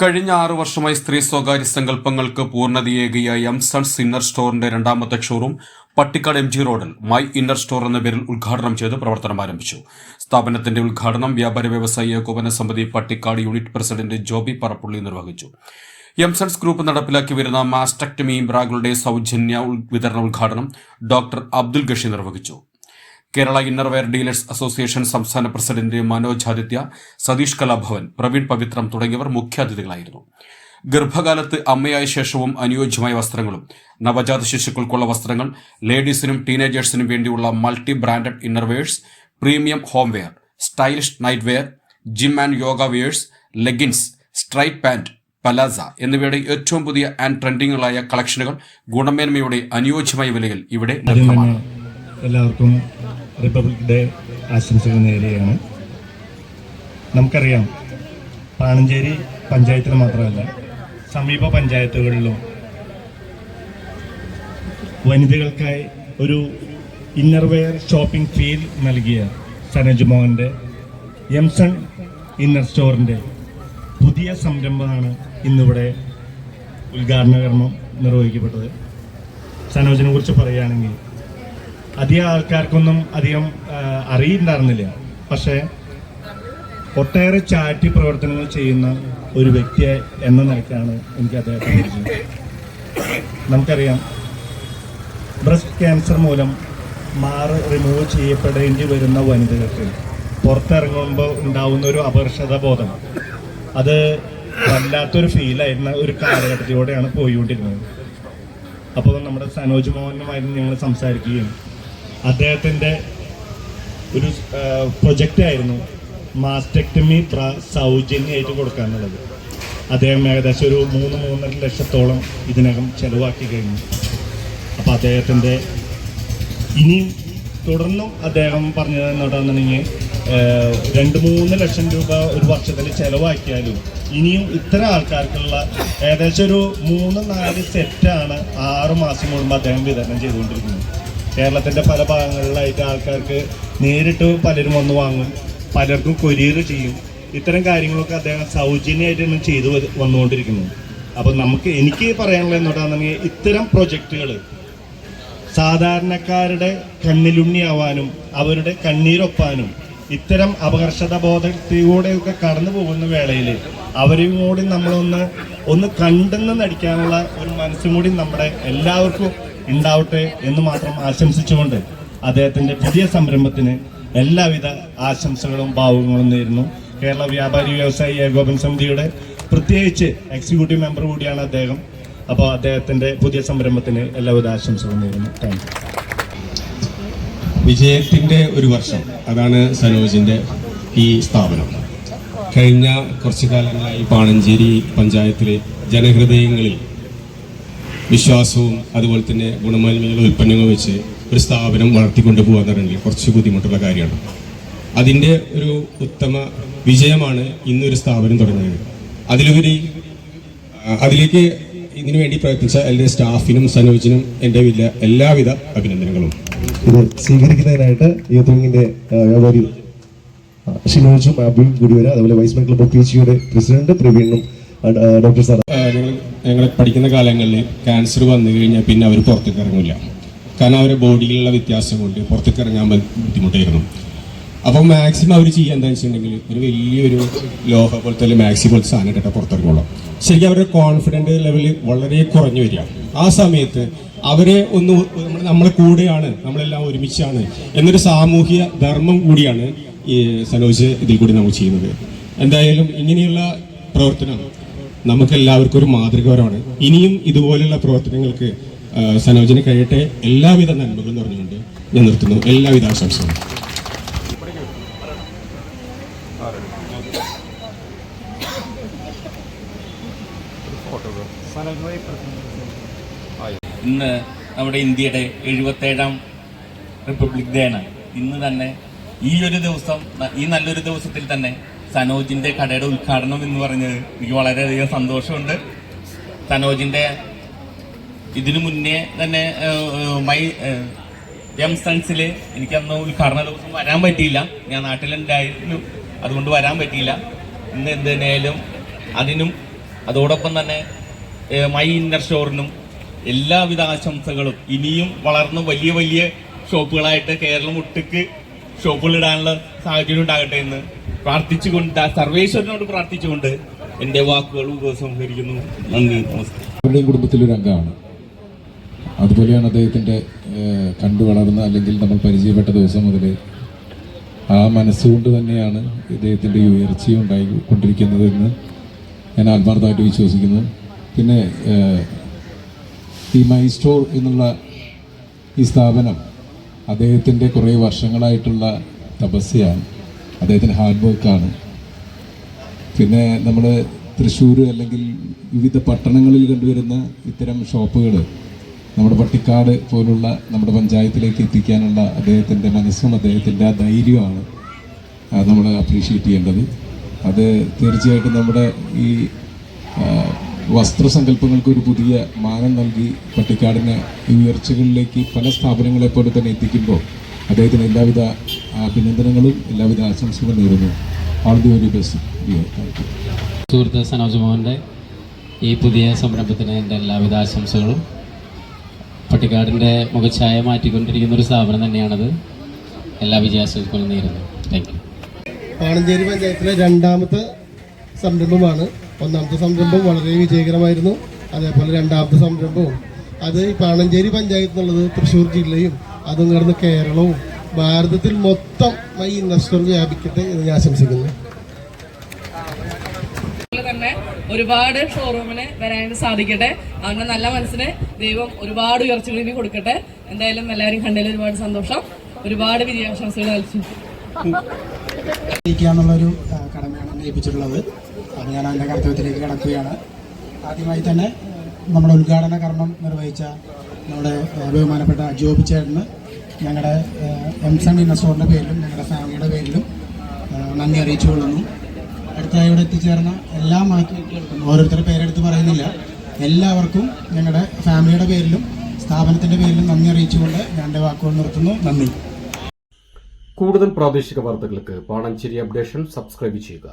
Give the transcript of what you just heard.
കഴിഞ്ഞ ആറു വർഷമായി സ്ത്രീ സ്വകാര്യ സങ്കല്പങ്ങൾക്ക് പൂർണതയേകിയ എം സൺസ് ഇന്നർ സ്റ്റോറിന്റെ രണ്ടാമത്തെ ഷോറൂം പട്ടിക്കാട് എം ജി റോഡിൽ മൈ ഇന്നർ സ്റ്റോർ എന്ന പേരിൽ ഉദ്ഘാടനം ചെയ്ത് പ്രവർത്തനം ആരംഭിച്ചു. സ്ഥാപനത്തിന്റെ ഉദ്ഘാടനം വ്യാപാര വ്യവസായി ഏകോപന സമിതി പട്ടിക്കാട് യൂണിറ്റ് പ്രസിഡന്റ് ജോബി പറപ്പുള്ളി നിർവഹിച്ചു. എംസൺസ് ഗ്രൂപ്പ് നടപ്പിലാക്കി വരുന്ന മാസ്റ്റക്ടമി ബ്രാഗുകളുടെ സൗജന്യ വിതരണ ഉദ്ഘാടനം ഡോക്ടർ അബ്ദുൽ ഗഷി നിർവഹിച്ചു. കേരള ഇന്നർവെയർ ഡീലേഴ്സ് അസോസിയേഷൻ സംസ്ഥാന പ്രസിഡന്റ് മനോജ് ആദിത്യ സതീഷ് കലാഭവൻ പ്രവീൺ പവിത്രം തുടങ്ങിയവർ മുഖ്യാതിഥികളായിരുന്നു. ഗർഭകാലത്ത് അമ്മയായ ശേഷവും അനുയോജ്യമായ വസ്ത്രങ്ങളും നവജാത ശിശുക്കൾക്കുള്ള വസ്ത്രങ്ങൾ ലേഡീസിനും ടീനേജേഴ്സിനും വേണ്ടിയുള്ള multi branded innerwears premium homewear stylish night wear gym and yoga wears leggings straight pant palazzo എന്നിവയുടെ ഏറ്റവും പുതിയ ആൻഡ് ട്രെൻഡിങ്ങുകളായ കളക്ഷനുകൾ ഗുണമേന്മയുടെ അനുയോജ്യമായ വിലയിൽ ഇവിടെ ലഭ്യമാണ്. എല്ലാവർക്കും റിപ്പബ്ലിക് ഡേ ആശംസകൾ നേരുകയാണ്. നമുക്കറിയാം പാണഞ്ചേരി പഞ്ചായത്തിൽ മാത്രമല്ല സമീപ പഞ്ചായത്തുകളിലും വനിതകൾക്കായി ഒരു ഇന്നർവെയർ ഷോപ്പിംഗ് ഫീൽ നൽകിയ സനജ് മോഹന്റെ എംസൺ ഇന്നർ സ്റ്റോറിന്റെ പുതിയ സംരംഭമാണ് ഇന്നിവിടെ ഉദ്ഘാടന കർമ്മം നിർവഹിക്കപ്പെട്ടത്. സനോജിനെ കുറിച്ച് പറയുകയാണെങ്കിൽ അധികം ആൾക്കാർക്കൊന്നും അധികം അറിയുന്നുണ്ടായിരുന്നില്ല പക്ഷേ ഒട്ടേറെ ചാറ്റി പ്രവർത്തനങ്ങൾ ചെയ്യുന്ന ഒരു വ്യക്തിയെ എന്ന നിലയ്ക്കാണ് എനിക്ക് അദ്ദേഹത്തെ പരിചയം. നമുക്കറിയാം ബ്രസ്റ്റ് ക്യാൻസർ മൂലം മാറ് റിമൂവ് ചെയ്യപ്പെടേണ്ടി വരുന്ന വനിതകൾക്ക് പുറത്തിറങ്ങുമ്പോൾ ഉണ്ടാവുന്ന ഒരു അപർഷത ബോധം. അത് വല്ലാത്തൊരു ഫീലായിരുന്ന ഒരു കാലഘട്ടത്തിലൂടെയാണ് പോയിക്കൊണ്ടിരുന്നത്. അപ്പോൾ നമ്മുടെ സനോജ് മോഹനുമായിരുന്നു ഞങ്ങൾ സംസാരിക്കുകയും അദ്ദേഹത്തിന്റെ ഒരു പ്രൊജക്റ്റ് ആയിരുന്നു മാസ്റ്റക്ടമി സൗജന്യമായിട്ട് കൊടുക്കുക എന്നുള്ളത് അദ്ദേഹം ഏകദേശം ഒരു മൂന്ന് മൂന്നര ലക്ഷത്തോളം ഇതിനകം ചെലവാക്കി കഴിഞ്ഞു. അപ്പോൾ അദ്ദേഹത്തിന്റെ ഇനിയും തുടർന്നും അദ്ദേഹം പറഞ്ഞത് എന്താണെന്നുണ്ടെങ്കിൽ രണ്ട് മൂന്ന് ലക്ഷം രൂപ ഒരു വർഷത്തിൽ ചിലവാക്കിയാലും ഇനിയും ഇത്ര ആൾക്കാർക്കുള്ള ഏകദേശം ഒരു മൂന്ന് നാല് സെറ്റാണ് ആറ് മാസം കൂടുമ്പോൾ അദ്ദേഹം വിതരണം ചെയ്തുകൊണ്ടിരിക്കുന്നത്. കേരളത്തിന്റെ പല ഭാഗങ്ങളിലായിട്ട് ആൾക്കാർക്ക് നേരിട്ട് പലരും വന്ന് വാങ്ങും പലർക്കും കൊരിയർ ചെയ്യും. ഇത്തരം കാര്യങ്ങളൊക്കെ അദ്ദേഹം സൗജന്യമായിട്ടാണ് ചെയ്തു വന്നുകൊണ്ടിരിക്കുന്നു വന്നുകൊണ്ടിരിക്കുന്നത്. അപ്പോൾ നമുക്ക് എനിക്ക് പറയാനുള്ളത് എന്താണെന്നുണ്ടെങ്കിൽ ഇത്തരം പ്രൊജക്റ്റുകൾ സാധാരണക്കാരുടെ കണ്ണിലുണ്ണിയാവാനും അവരുടെ കണ്ണീരൊപ്പാനും ഇത്തരം അപകർഷത ബോധത്തിലൂടെയൊക്കെ കടന്നു പോകുന്ന വേളയിൽ അവരെയും കൂടി നമ്മളൊന്ന് ഒന്ന് കണ്ടെന്ന് നടിക്കാനുള്ള ഒരു മനസ്സും കൂടി നമ്മുടെ എല്ലാവർക്കും ഉണ്ടാവട്ടെ എന്ന് മാത്രം ആശംസിച്ചുകൊണ്ട് അദ്ദേഹത്തിന്റെ പുതിയ സംരംഭത്തിന് എല്ലാവിധ ആശംസകളും ഭാവുകങ്ങളും നേരുന്നു. കേരള വ്യാപാരി വ്യവസായി ഏകോപന സമിതിയുടെ പ്രത്യേകിച്ച് എക്സിക്യൂട്ടീവ് മെമ്പർ കൂടിയാണ് അദ്ദേഹം. അപ്പോൾ അദ്ദേഹത്തിന്റെ പുതിയ സംരംഭത്തിന് എല്ലാവിധ ആശംസകളും നേരുന്നു. താങ്ക് യു വിജയത്തിന്റെ ഒരു വർഷം. അതാണ് സനോജിന്റെ ഈ സ്ഥാപനം. കഴിഞ്ഞ കുറച്ചു കാലങ്ങളായി പാണഞ്ചേരി പഞ്ചായത്തിലെ ജനഹൃദയങ്ങളിൽ വിശ്വാസവും അതുപോലെ തന്നെ ഗുണമേന്മയുള്ള ഉൽപ്പന്നങ്ങൾ വെച്ച് ഒരു സ്ഥാപനം വളർത്തിക്കൊണ്ടു പോകാന്നുണ്ടെങ്കിൽ കുറച്ച് ബുദ്ധിമുട്ടുള്ള കാര്യമാണ്. അതിന്റെ ഒരു ഉത്തമ വിജയമാണ് ഇന്നൊരു സ്ഥാപനം തുടങ്ങിയത് അതിലുപരി അതിലേക്ക് ഇതിനു വേണ്ടി പ്രവർത്തിച്ച എന്റെ സ്റ്റാഫിനും സനോജിനും എന്റെ വലിയ എല്ലാവിധ അഭിനന്ദനങ്ങളും. ഇത് സ്വീകരിക്കുന്നതിനായിട്ട് യൂത്ത് വിങ്ങിന്റെ ആ, വ്യാപാരി ഷിനോജും അബിയും കൂടി വരാം അതുപോലെ vice medical board P H president പ്രവീണും doctor sir ഞങ്ങൾ ഞങ്ങൾ പഠിക്കുന്ന കാലങ്ങളിൽ ക്യാൻസർ വന്നു കഴിഞ്ഞാൽ പിന്നെ അവർ പുറത്തേക്ക് ഇറങ്ങില്ല കാരണം അവരുടെ ബോഡിയിലുള്ള വ്യത്യാസം കൊണ്ട് പുറത്തേക്ക് ഇറങ്ങാൻ ബുദ്ധിമുട്ടായിരുന്നു. അപ്പോൾ മാക്സിമം അവർ ചെയ്യുക എന്താണെന്ന് വെച്ചിട്ടുണ്ടെങ്കിൽ ഒരു വലിയൊരു ലോഹ പോലത്തെ അല്ലെങ്കിൽ മാക്സി പോലത്തെ സാധനം ഇട്ടിട്ട് പുറത്തിറങ്ങുള്ളൂ. ശരിക്കും അവരുടെ കോൺഫിഡന്റ് ലെവൽ വളരെ കുറഞ്ഞു വരിക. ആ സമയത്ത് അവരെ ഒന്ന് നമ്മൾ നമ്മളെ കൂടെയാണ് നമ്മളെല്ലാം ഒരുമിച്ചാണ് എന്നൊരു സാമൂഹിക ധർമ്മം കൂടിയാണ് ഈ സനോജ് ഇതിൽ കൂടി നമ്മൾ ചെയ്യുന്നത്. എന്തായാലും ഇങ്ങനെയുള്ള പ്രവർത്തനം നമുക്ക് എല്ലാവർക്കും ഒരു മാതൃകപരമാണ്. ഇനിയും ഇതുപോലുള്ള പ്രവർത്തനങ്ങൾക്ക് സനോജിന് കഴിയട്ടെ. എല്ലാവിധ നന്മകളും പറഞ്ഞുകൊണ്ട് ഞാൻ നിർത്തുന്നു. എല്ലാവിധ ആശംസകളും. ഇന്ന് നമ്മുടെ ഇന്ത്യയുടെ എഴുപത്തേഴാം റിപ്പബ്ലിക് ഡേ ആണ് ഇന്ന് തന്നെ ഈ ഒരു ദിവസം ഈ നല്ലൊരു ദിവസത്തിൽ തന്നെ സനോജിന്റെ കടയുടെ ഉദ്ഘാടനം എന്ന് പറഞ്ഞത് എനിക്ക് വളരെയധികം സന്തോഷമുണ്ട്. സനോജിന്റെ ഇതിനു മുന്നേ തന്നെ മൈ എം എനിക്ക് അന്ന് ഉദ്ഘാടന ദിവസം വരാൻ പറ്റിയില്ല. ഞാൻ നാട്ടിലുണ്ടായിരുന്നു അതുകൊണ്ട് വരാൻ പറ്റിയില്ല. ഇന്ന് എന്ത് തന്നെയായാലും അതിനും അതോടൊപ്പം തന്നെ മൈ ഇന്നർ ഷോറിനും എല്ലാവിധ ആശംസകളും. ഇനിയും വളർന്ന് വലിയ വലിയ ഷോപ്പുകളായിട്ട് കേരളം ഒട്ടുക്ക് ഷോപ്പുകൾ ഇടാനുള്ള സാഹചര്യം ഉണ്ടാകട്ടെ എന്ന് പ്രാർത്ഥിച്ചുകൊണ്ട് സർവേശ്വരനോട് പ്രാർത്ഥിച്ചുകൊണ്ട് എന്റെ വാക്കുകൾ ഉപസംഹരിക്കുന്നു നന്ദി നമസ്കാരം. കുടുംബത്തിലൊരു അംഗമാണ്. അതുപോലെയാണ് അദ്ദേഹത്തിന്റെ ഏഹ്, കണ്ടു വളർന്ന അല്ലെങ്കിൽ നമ്മൾ പരിചയപ്പെട്ട ദിവസം മുതൽ ആ മനസ്സുകൊണ്ട് തന്നെയാണ് ഇദ്ദേഹത്തിന്റെ ഉയർച്ചയും ഉണ്ടായിക്കൊണ്ടിരിക്കുന്നതെന്ന് ഞാൻ ആത്മാർത്ഥമായിട്ട് വിശ്വസിക്കുന്നു. പിന്നെ ഈ മൈ സ്റ്റോർ എന്നുള്ള ഈ സ്ഥാപനം അദ്ദേഹത്തിന്റെ കുറേ വർഷങ്ങളായിട്ടുള്ള തപസ്യയാണ് അദ്ദേഹത്തിന്റെ ഹാർഡ് വർക്കാണ്. പിന്നെ നമ്മൾ തൃശ്ശൂർ അല്ലെങ്കിൽ വിവിധ പട്ടണങ്ങളിൽ കണ്ടുവരുന്ന ഇത്തരം ഷോപ്പുകൾ നമ്മുടെ പട്ടിക്കാട് പോലുള്ള നമ്മുടെ പഞ്ചായത്തിലേക്ക് എത്തിക്കാനുള്ള അദ്ദേഹത്തിന്റെ മനസ്സും അദ്ദേഹത്തിന്റെ ആ ധൈര്യമാണ് നമ്മൾ അപ്രീഷിയേറ്റ് ചെയ്യേണ്ടത്. അത് തീർച്ചയായിട്ടും നമ്മുടെ ഈ വസ്ത്രസങ്കല്പങ്ങൾക്ക് ഒരു പുതിയ മാനം നൽകി പട്ടിക്കാടിനെ ഈ ഉയർച്ചകളിലേക്ക് പല സ്ഥാപനങ്ങളെ പോലെ തന്നെ എത്തിക്കുമ്പോൾ അദ്ദേഹത്തിന് എല്ലാവിധ അഭിനന്ദനങ്ങളും എല്ലാവിധ ആശംസകളും നേരുന്നു. ഓൾ ദി വെരി ബെസ്റ്റ് സുഹൃത്ത് സനോജ് മോഹന്റെ ഈ പുതിയ സംരംഭത്തിന് എന്റെ എല്ലാവിധ ആശംസകളും. പട്ടിക്കാടിന്റെ മുഖച്ഛായ മാറ്റിക്കൊണ്ടിരിക്കുന്ന ഒരു സ്ഥാപനം തന്നെയാണത്. എല്ലാ വിജയാശംസകളും നേരുന്നു. താങ്ക് യു പാണഞ്ചേരി പഞ്ചായത്തിലെ രണ്ടാമത്തെ സംരംഭമാണ് ഒന്നാമത്തെ സംരംഭം വളരെ വിജയകരമായിരുന്നു. അതേപോലെ രണ്ടാമത്തെ സംരംഭവും. അത് ഈ പാണഞ്ചേരി പഞ്ചായത്ത് എന്നുള്ളത് തൃശ്ശൂർ ജില്ലയും അതും കടന്ന് കേരളവും ഭാരതത്തിൽ മൊത്തം ഈ ഇൻവെസ്റ്റർ വ്യാപിക്കട്ടെ എന്ന് ഞാൻ ആശംസിക്കുന്നു. അതുപോലെ തന്നെ ഒരുപാട് ഷോറൂമിന് വരാനായിട്ട് സാധിക്കട്ടെ. അവന്റെ നല്ല മനസ്സിന് ദൈവം ഒരുപാട് ഉയർച്ചകൾ ഇനി കൊടുക്കട്ടെ. എന്തായാലും എല്ലാവരും കണ്ടതിൽ ഒരുപാട് സന്തോഷം. ഒരുപാട് വിജയാശംസകൾ നൽകി ആ, കടമയാണ് ഏൽപ്പിച്ചിട്ടുള്ളത് ഞാൻ അതിന്റെ കർത്തവ്യത്തിലേക്ക് കടക്കുകയാണ്. ആദ്യമായി തന്നെ നമ്മുടെ ഉദ്ഘാടന കർമ്മം നിർവഹിച്ച നമ്മുടെ ബഹുമാനപ്പെട്ട ജോബി ചേട്ടന് ഞങ്ങളുടെ എം സൺ ഇന്നസോറിന്റെ പേരിലും ഞങ്ങളുടെ ഫാമിലിയുടെ പേരിലും നന്ദി അറിയിച്ചുകൊള്ളുന്നു അടുത്തായി ഇവിടെ എത്തിച്ചേർന്ന എല്ലാ മാറ്റിയും ഓരോരുത്തരുടെ പേരെടുത്ത് പറയുന്നില്ല എല്ലാവർക്കും ഞങ്ങളുടെ ഫാമിലിയുടെ പേരിലും സ്ഥാപനത്തിന്റെ പേരിലും നന്ദി അറിയിച്ചുകൊണ്ട് ഞാൻ എന്റെ വാക്കുകൾ നിർത്തുന്നു. നന്ദി. കൂടുതൽ പ്രാദേശിക വാർത്തകൾക്ക് പാണഞ്ചേരി അപ്ഡേഷൻ സബ്സ്ക്രൈബ് ചെയ്യുക.